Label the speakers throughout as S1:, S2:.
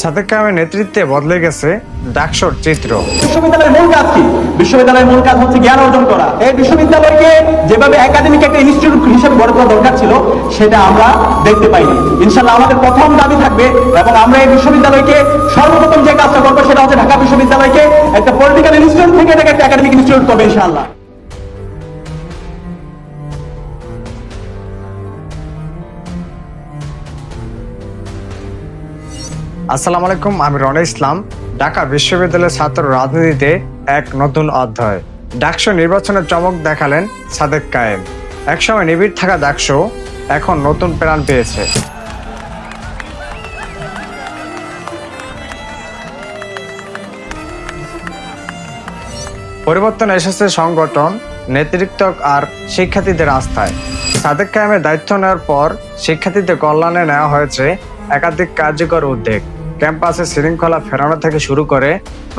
S1: সাদেক কামের নেতৃত্বে বদলে গেছে ডাকসর চিত্র।
S2: বিশ্ববিদ্যালয়ের মূল কাজ কি? বিশ্ববিদ্যালয়ের মূল কাজ হচ্ছে জ্ঞান অর্জন করা। এই বিশ্ববিদ্যালয়কে যেভাবে একাডেমিক একটা ইনস্টিটিউট হিসেবে গড়ে তোলা দরকার ছিল, সেটা আমরা দেখতে পাইনি। ইনশাল্লাহ আমাদের প্রথম দাবি থাকবে এবং আমরা এই বিশ্ববিদ্যালয়কে সর্বপ্রথম যে কাজটা করব সেটা হচ্ছে ঢাকা বিশ্ববিদ্যালয়কে একটা পলিটিক্যাল ইনস্টিটিউট থেকে একটা একাডেমিক ইনস্টিটিউট করবে ইনশাল্লাহ
S1: আসসালামু আলাইকুম, আমি রনে ইসলাম। ঢাকা বিশ্ববিদ্যালয়ের ছাত্র রাজনীতিতে এক নতুন অধ্যায়। ডাকসু নির্বাচনের চমক দেখালেন সাদেক কায়েম। একসময় নিবিড় থাকা ডাকসু এখন নতুন প্রাণ পেয়েছে। পরিবর্তন এসেছে সংগঠন নেতৃত্ব আর শিক্ষার্থীদের আস্থায়। সাদেক কায়েমের দায়িত্ব নেওয়ার পর শিক্ষার্থীদের কল্যাণে নেওয়া হয়েছে একাধিক কার্যকর উদ্যোগ। ক্যাম্পাসে শৃঙ্খলা ফেরানো থেকে শুরু করে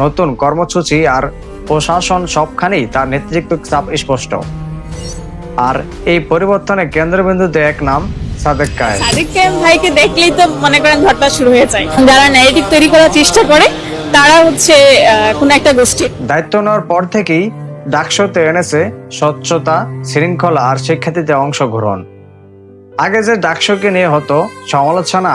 S1: নতুন কর্মসূচি আর প্রশাসন সবখানেই তার নেতৃত্ব চাপ স্পষ্ট। আর এই পরিবর্তনে কেন্দ্রবিন্দুতে এক নাম সাদেক কায়েম।
S3: সাদিক কায়েম ভাইকে দেখলেই তো মনে করেন ধরটা শুরু হয়ে যায়। যারা ন্যারেটিভ তৈরি করার চেষ্টা করে তারা হচ্ছে কোনো একটা গোষ্ঠী।
S1: দায়িত্ব নেওয়ার পর থেকেই ডাকশোতে এনেছে স্বচ্ছতা শৃঙ্খলা আর শিক্ষার্থীদের অংশগ্রহণ। আগে যে ডাকশোকে নিয়ে হতো সমালোচনা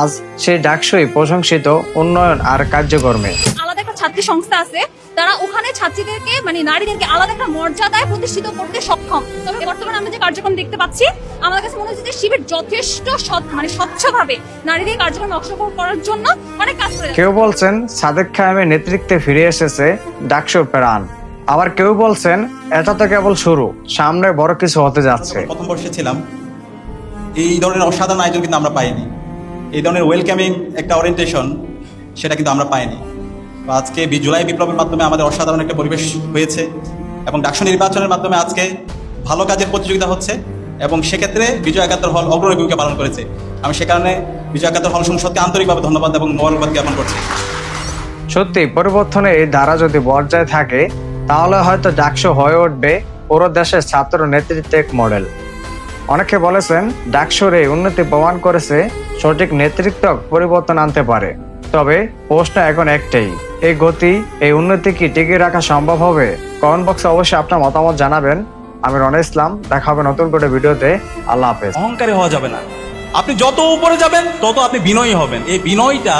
S1: আজ সেই ডাকশোই প্রশংসিত উন্নয়ন আর কার্যক্রমে।
S4: আলাদা একটা ছাত্রী সংস্থা আছে তারা ওখানে ছাত্রীদেরকে মানে নারীদেরকে আলাদা একটা মর্যাদায় প্রতিষ্ঠিত করতে সক্ষম। তবে বর্তমানে আমরা যে কার্যক্রম দেখতে পাচ্ছি আমার কাছে মনে হচ্ছে যে শিবির যথেষ্ট সৎ মানে স্বচ্ছভাবে নারীদের কার্যক্রম অংশগ্রহণ করার জন্য অনেক কাজ করে
S1: কেউ বলছেন সাদেক খায়েমের নেতৃত্বে ফিরে এসেছে ডাকসো প্রাণ। আবার কেউ বলছেন এটা তো কেবল শুরু সামনে বড় কিছু হতে যাচ্ছে।
S5: প্রথম বর্ষে ছিলাম এই ধরনের অসাধারণ আয়োজন কিন্তু আমরা পাইনি। এই ধরনের ওয়েলকামিং একটা ওরিয়েন্টেশন সেটা কিন্তু আমরা পাইনি। আজকে জুলাই বিপ্লবের মাধ্যমে আমাদের অসাধারণ একটা পরিবেশ হয়েছে এবং ডাকসু নির্বাচনের মাধ্যমে আজকে ভালো কাজের প্রতিযোগিতা হচ্ছে এবং সেক্ষেত্রে বিজয় একাত্তর হল অগ্রণী ভূমিকা পালন করেছে। আমি সে কারণে বিজয় একাত্তর হল সংসদকে আন্তরিকভাবে ধন্যবাদ এবং মোবারকবাদ জ্ঞাপন করছি।
S1: সত্যি, পরিবর্তনে এই ধারা যদি বর্জায় থাকে, তাহলে হয়তো ডাকসু হয়ে উঠবে পুরো দেশের ছাত্র নেতৃত্বে এক মডেল অনেকে বলেছেন, ডাকসুর উন্নতি প্রমাণ করেছে সঠিক নেতৃত্ব পরিবর্তন আনতে পারে। তবে প্রশ্ন এখন একটাই, এই গতি, এই উন্নতি কি টিকিয়ে রাখা সম্ভব হবে? কমেন্ট বক্সে অবশ্যই আপনার মতামত জানাবেন। আমি রনে ইসলাম, দেখা হবে নতুন করে ভিডিওতে। আল্লাহ হাফেজ।
S5: অহংকারী হওয়া যাবে না। আপনি যত উপরে যাবেন, তত আপনি বিনয়ী হবেন। এই বিনয়টা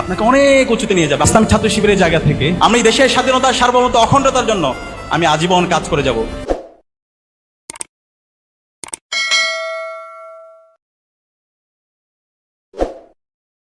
S5: আপনাকে অনেক উঁচুতে নিয়ে যাবে। ইসলাম ছাত্র শিবিরের জায়গা থেকে। আমি দেশের স্বাধীনতা সার্বভৌমত্ব অখণ্ডতার জন্য আমি আজীবন কাজ করে যাব।